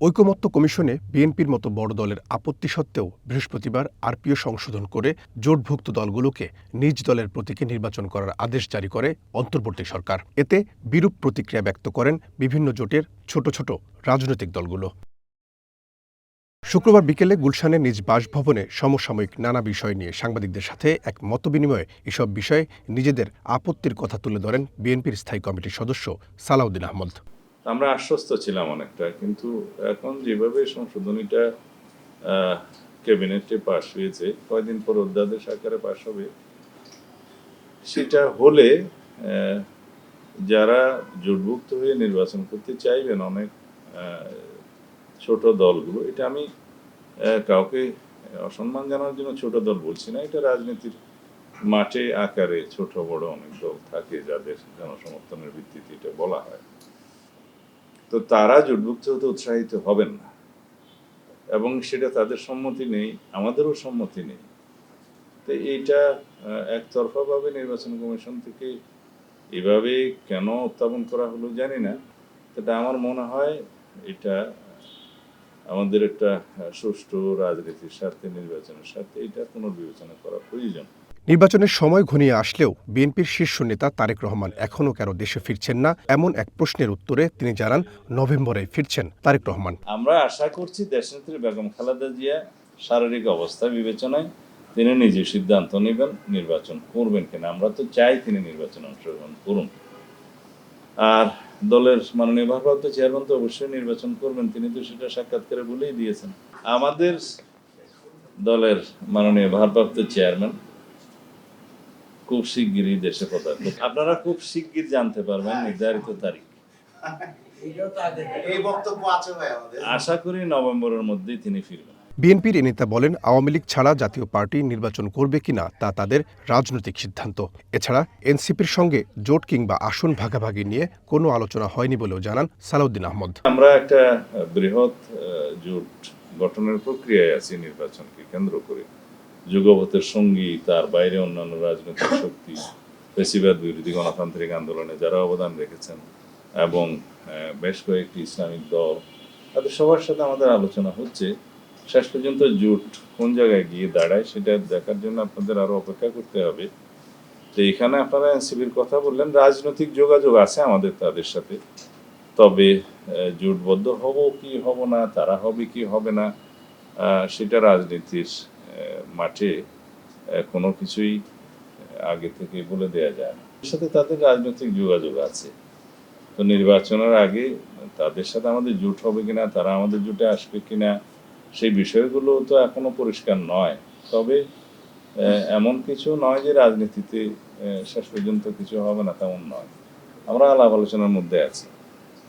ঐকমত্য কমিশনে বিএনপির মতো বড় দলের আপত্তি সত্ত্বেও বৃহস্পতিবার আরপিও সংশোধন করে জোটভুক্ত দলগুলোকে নিজ দলের প্রতীকে নির্বাচন করার আদেশ জারি করে অন্তর্বর্তী সরকার। এতে বিরূপ প্রতিক্রিয়া ব্যক্ত করেন বিভিন্ন জোটের ছোট ছোট রাজনৈতিক দলগুলো। শুক্রবার বিকেলে গুলশানে নিজ বাসভবনে সমসাময়িক নানা বিষয় নিয়ে সাংবাদিকদের সাথে এক মতবিনিময়ে এসব বিষয়ে নিজেদের আপত্তির কথা তুলে ধরেন বিএনপির স্থায়ী কমিটির সদস্য সালাউদ্দিন আহমদ। আমরা আশ্বস্ত ছিলাম অনেকটা, কিন্তু এখন যেভাবে সংশোধনীটা ক্যাবিনেটে পাশ হয়েছে, কয়দিন পর অধ্যাদেশ আকারে পাশ হবে, সেটা হলে যারা জোটভুক্ত হয়ে নির্বাচন করতে চাইবেন অনেক ছোট দলগুলো, এটা আমি কাউকে অসম্মান জানার জন্য ছোট দল বলছি না, এটা রাজনীতির মাঠে আকারে ছোট বড় অনেক দল থাকে যাদের জনসমর্থনের ভিত্তিতে এটা বলা হয়। তো তারা জোটভুক্ত হতে উৎসাহিত হবেন না। এবং সেটা তাদের সম্মতি নেই, আমাদেরও সম্মতি নেই। তো এইটা একতরফাভাবে নির্বাচন কমিশন থেকে এভাবে কেন উত্থাপন করা হলো জানি না। সেটা আমার মনে হয় এটা, আমাদের একটা সুষ্ঠু রাজনীতির স্বার্থে, নির্বাচনের স্বার্থে এটা পুনর্বিবেচনা করা প্রয়োজন। নির্বাচনের সময় ঘনিয়ে আসলেও বিএনপির শীর্ষ নেতা তারেক রহমান এখনও কেন দেশে ফিরছেন না, এমন এক প্রশ্নের উত্তরে তিনি জানান, নভেম্বরে ফিরছেন তারেক রহমান। আমরা আশা করছি দেশনেত্রী বেগম খালেদা জিয়া শারীরিক অবস্থা বিবেচনায় তিনি নিজে সিদ্ধান্ত নেবেন, নির্বাচন করবেন কিনা। আমরা তো চাই তিনি নির্বাচনে অংশগ্রহণ করুন। আর দলের মাননীয় ভারপ্রাপ্ত চেয়ারম্যান তো অবশ্যই নির্বাচন করবেন, তিনি তো সেটা সাক্ষাৎকারে বলেই দিয়েছেন। আমাদের দলের মাননীয় ভারপ্রাপ্ত চেয়ারম্যান খুব শিগগিরই দেশে পদার্পণ। আপনারা খুব শিগগির জানতে পারবেন নির্ধারিত তারিখ। এই বক্তব্য আছে ভাই আমাদের। আশা করি নভেম্বরের মধ্যেই তিনি ফিরবেন। বিএনপির এ নেতা বলেন আওয়ামী লীগ ছাড়া জাতীয় পার্টি নির্বাচন করবে কিনা তা তাদের রাজনৈতিক সিদ্ধান্ত। এছাড়া এনসিপির সঙ্গে জোট কিংবা আসন ভাগাভাগি নিয়ে কোনো আলোচনা হয়নি বলেও জানান সালাউদ্দিন আহমদ। আমরা একটা বৃহৎ জোট গঠনের প্রক্রিয়ায় আছি নির্বাচনকে কেন্দ্র করে। যুগপথের সঙ্গী, তার বাইরে অন্যান্য রাজনৈতিক শক্তি পেশিবাদ বিরোধী গণতান্ত্রিক আন্দোলনে যারা অবদান রেখেছেন এবং বেশ কয়েকটি ইসলামিক দল, তাদের সবার সাথে আমাদের আলোচনা হচ্ছে। শেষ পর্যন্ত জোট কোন জায়গায় গিয়ে দাঁড়ায় সেটা দেখার জন্য আপনাদের আরও অপেক্ষা করতে হবে। তো এখানে আপনারা এনসিবির কথা বললেন, রাজনৈতিক যোগাযোগ আছে আমাদের তাদের সাথে। তবে জোটবদ্ধ হব কি হব না, তারা হবে কি হবে না সেটা রাজনীতির মাঠে কোনো কিছুই আগে থেকে বলে দেয়া যায় না। এর সাথে তাদের রাজনৈতিক যোগাযোগ আছে। তো নির্বাচনের আগে তাদের সাথে আমাদের জোট হবে কিনা, তারা আমাদের জোটে আসবে কিনা, সেই বিষয়গুলো তো এখনও পরিষ্কার নয়। তবে এমন কিছু নয় যে রাজনীতিতে শেষ পর্যন্ত কিছু হবে না, তেমন নয়। আমরা আলাপ আলোচনার মধ্যে আছি।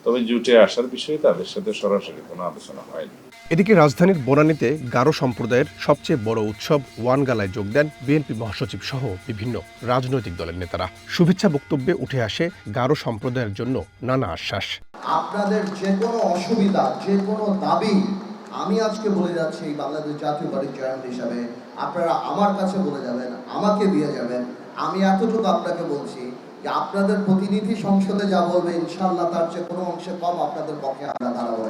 তবে জুটে আসার বিষয়ে তাদের সাথে সরাসরি কোনো আলোচনা হয়নি। এদিকে রাজধানীর বনানীতে গারো সম্প্রদায়ের সবচেয়ে বড় উৎসব ওয়ান গালায় যোগ দেন বিএনপি মহাসচিব সহ বিভিন্ন রাজনৈতিক দলের নেতারা। শুভেচ্ছা বক্তব্যে উঠে আসে গারো সম্প্রদায়ের জন্য নানা আশ্বাস। আপনাদের যে কোনো অসুবিধা, যে কোনো দাবি, আমি আজকে বলে যাচ্ছি বাংলাদেশ জাতীয় পার্টির চেয়ারম্যান হিসাবে, আপনারা আমার কাছে বলে যাবেন, আমাকে দিয়ে যাবেন, আমি এতটুকু আপনাকে বলছি যে আপনাদের প্রতিনিধি সংসদে যা বলবে ইনশাল্লাহ তার চেয়ে কোনো অংশে কম আপনাদের পক্ষে আমরা দাঁড়াবো।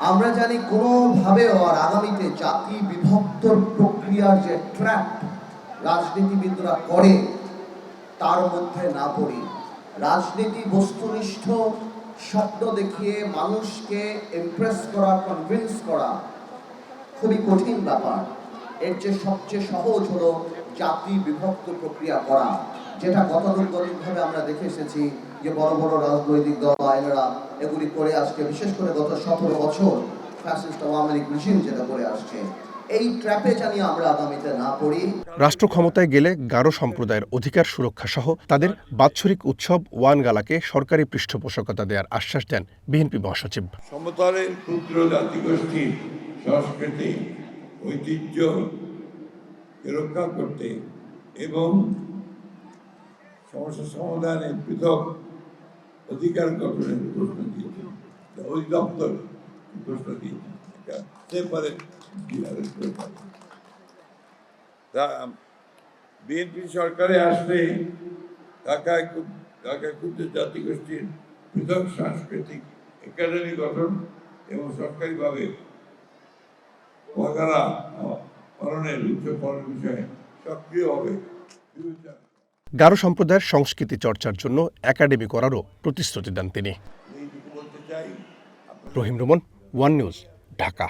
আমরা জানি কোনোভাবেও আর আগামীতে জাতি বিভক্ত প্রক্রিয়ার যে ট্র্যাপ রাজনীতিবিদরা করে, তার মধ্যে না পড়ি। রাজনীতি বস্তুনিষ্ঠ স্বপ্ন দেখিয়ে মানুষকে ইমপ্রেস করা কনভিন্স করা খুবই কঠিন ব্যাপার। এর যে সবচেয়ে সহজ হলো জাতি বিভক্ত প্রক্রিয়া করা। যেটা গতানুগতিকভাবে আমরা দেখে এসেছি যে বড় বড় রাজনৈতিক দল আইনেরা এগুলি করে আসছে বিশেষ করে গত সতেরো বছর ফ্যাসিস্ট আওয়ামী লীগ যেটা করে আসছে। এই ট্র্যাপে জানি আমরা আগামীতে না পড়ি। রাষ্ট্র ক্ষমতায় গেলে গারো সম্প্রদায়ের অধিকার সুরক্ষা সহ তাদের বাৎসরিক উৎসব ওয়ান গালাকে সরকারি পৃষ্ঠপোষকতা দেওয়ার আশ্বাস দেন বিএনপি মহাসচিব। সমতলের ক্ষুদ্র জাতিগোষ্ঠীর সংস্কৃতি ঐতিহ্য রক্ষা করতে এবং সমস্যা সমাধানে পৃথক অধিকার গঠনের প্রশ্ন দিয়েছেন অধিদপ্তর প্রশ্ন দিয়েছেন এটা হতে পারে বিএনপি সরকারে আসলে ঢাকায় ক্ষুদ- ঢাকায় ক্ষুদ্র জাতিগোষ্ঠীর পৃথক সাংস্কৃতিক একাডেমি গঠন এবং সরকারিভাবে ওয়াগারা পালনের উচ্চ পড়ার বিষয়ে সক্রিয়ভাবে বিবেচনা গারো সম্প্রদায়ের সংস্কৃতি চর্চার জন্য একাডেমি করারও প্রতিশ্রুতি দেন তিনি। Rahim Raman, one news, Dhaka.